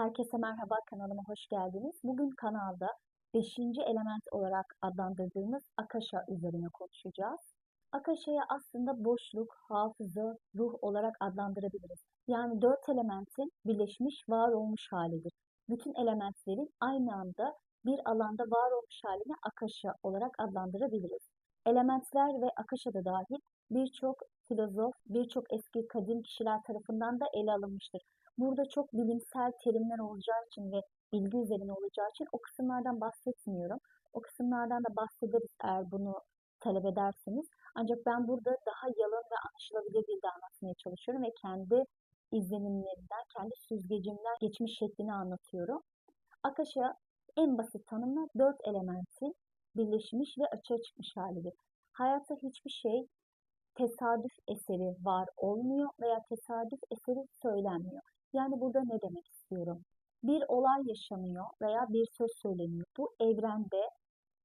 Herkese merhaba, kanalıma hoş geldiniz. Bugün kanalda 5. element olarak adlandırdığımız Akasha üzerine konuşacağız. Akasha'yı aslında boşluk, hafıza, ruh olarak adlandırabiliriz. Yani dört elementin birleşmiş, var olmuş halidir. Bütün elementlerin aynı anda bir alanda var olmuş halini Akasha olarak adlandırabiliriz. Elementler ve Akasha da dahil birçok filozof, birçok eski kadim kişiler tarafından da ele alınmıştır. Burada çok bilimsel terimler olacağı için ve bilgi üzerine olacağı için o kısımlardan bahsetmiyorum. O kısımlardan da bahsederiz eğer bunu talep ederseniz. Ancak ben burada daha yalın ve anlaşılabilir dilde anlatmaya çalışıyorum ve kendi izlenimlerimden, kendi süzgecimden geçmiş şeklini anlatıyorum. Akasha en basit tanımla dört elementin birleşmiş ve açığa çıkmış halidir. Hayatta hiçbir şey tesadüf eseri var olmuyor veya tesadüf eseri söylenmiyor. Yani burada ne demek istiyorum? Bir olay yaşanıyor veya bir söz söyleniyor. Bu evrende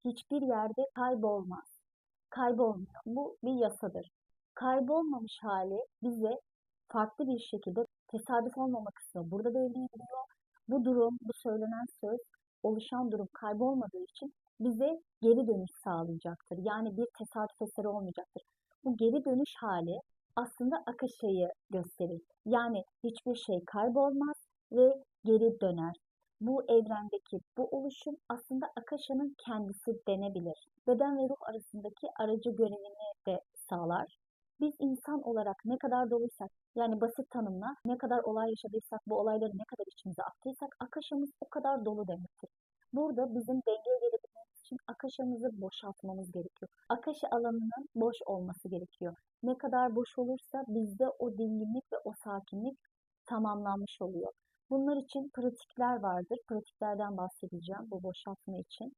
hiçbir yerde kaybolmaz. Kaybolmuyor. Bu bir yasadır. Kaybolmamış hali bize farklı bir şekilde tesadüf olmama kısmı burada devreye giriyor. Bu durum, bu söylenen söz, oluşan durum kaybolmadığı için bize geri dönüş sağlayacaktır. Yani bir tesadüf eseri olmayacaktır. Bu geri dönüş hali aslında akışayı gösterir. Yani hiçbir şey kaybolmaz ve geri döner. Bu evrendeki bu oluşum aslında akışanın kendisi denebilir. Beden ve ruh arasındaki aracı görevini de sağlar. Biz insan olarak ne kadar doluysak, yani basit tanımla ne kadar olay yaşadıysak, bu olayları ne kadar içimize attıysak, akışamız o kadar dolu demektir. Burada bizim dengeye gelebilmemiz için akışamızı boşaltmamız gerekiyor. Akışı alanının boş olması gerekiyor. Ne kadar boş olursa bizde o dinginlik ve o sakinlik tamamlanmış oluyor. Bunlar için pratikler vardır. Pratiklerden bahsedeceğim bu boşaltma için.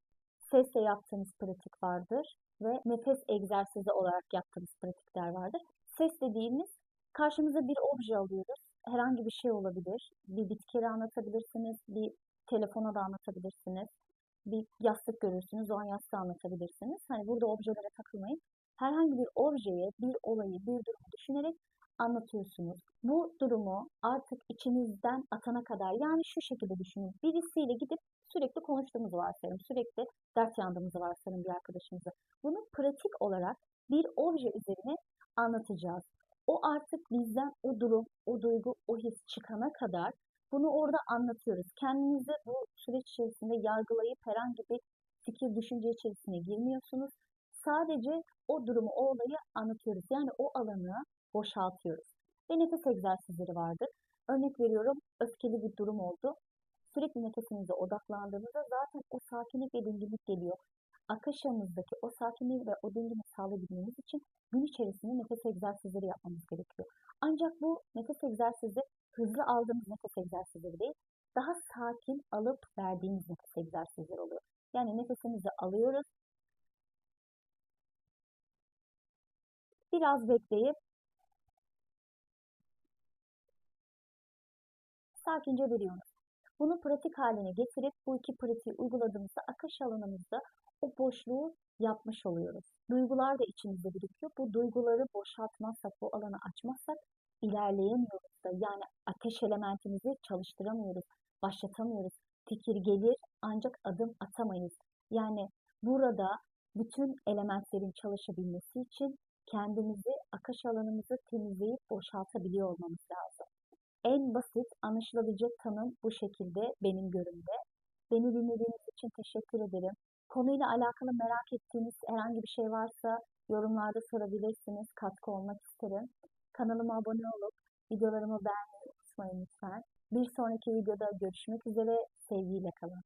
Sesle yaptığımız pratik vardır ve nefes egzersizi olarak yaptığımız pratikler vardır. Ses dediğimiz karşımıza bir obje alıyoruz. Herhangi bir şey olabilir. Bir bitkileri anlatabilirsiniz, bir telefona da anlatabilirsiniz. Bir yastık görürsünüz, o an yastığı anlatabilirsiniz. Hani burada objelere takılmayın. Herhangi bir objeye, bir olayı, bir durumu düşünerek anlatıyorsunuz. Bu durumu artık içinizden atana kadar yani şu şekilde düşünün. Birisiyle gidip sürekli konuştuğumuzu varsayalım. Sürekli dert yandığımızı varsayalım bir arkadaşımıza. Bunu pratik olarak bir obje üzerine anlatacağız. O artık bizden o durum, o duygu, o his çıkana kadar bunu orada anlatıyoruz. Kendinizi bu süreç içerisinde yargılayıp herhangi bir fikir, düşünce içerisine girmiyorsunuz. Sadece o durumu, o olayı anlatıyoruz. Yani o alanı boşaltıyoruz. Ve nefes egzersizleri vardır. Örnek veriyorum, öfkeli bir durum oldu. Sürekli nefesinize odaklandığınızda zaten o sakinlik ve dinginlik geliyor. Akışımızdaki o sakinliği ve o dingini sağlayabilmemiz için gün içerisinde nefes egzersizleri yapmamız gerekiyor. Ancak bu nefes egzersizi hızlı aldığımız nefes egzersizleri değil, daha sakin alıp verdiğimiz nefes egzersizleri oluyor. Yani nefesimizi alıyoruz, biraz bekleyip sakince veriyoruz. Bunu pratik haline getirip bu iki pratiği uyguladığımızda akış alanımızda o boşluğu yapmış oluyoruz. Duygular da içimizde birikiyor. Bu duyguları boşaltmazsak, bu alanı açmazsak ilerleyemiyoruz da. Yani ateş elementimizi çalıştıramıyoruz, başlatamıyoruz. Fikir gelir ancak adım atamayız. Yani burada bütün elementlerin çalışabilmesi için kendimizi, akış alanımızı temizleyip boşaltabiliyor olmamız lazım. En basit, anlaşılabilecek tanım bu şekilde benim görümde. Beni dinlediğiniz için teşekkür ederim. Konuyla alakalı merak ettiğiniz herhangi bir şey varsa yorumlarda sorabilirsiniz. Katkı olmak isterim. Kanalıma abone olup videolarımı beğenmeyi unutmayın lütfen. Bir sonraki videoda görüşmek üzere. Sevgiyle kalın.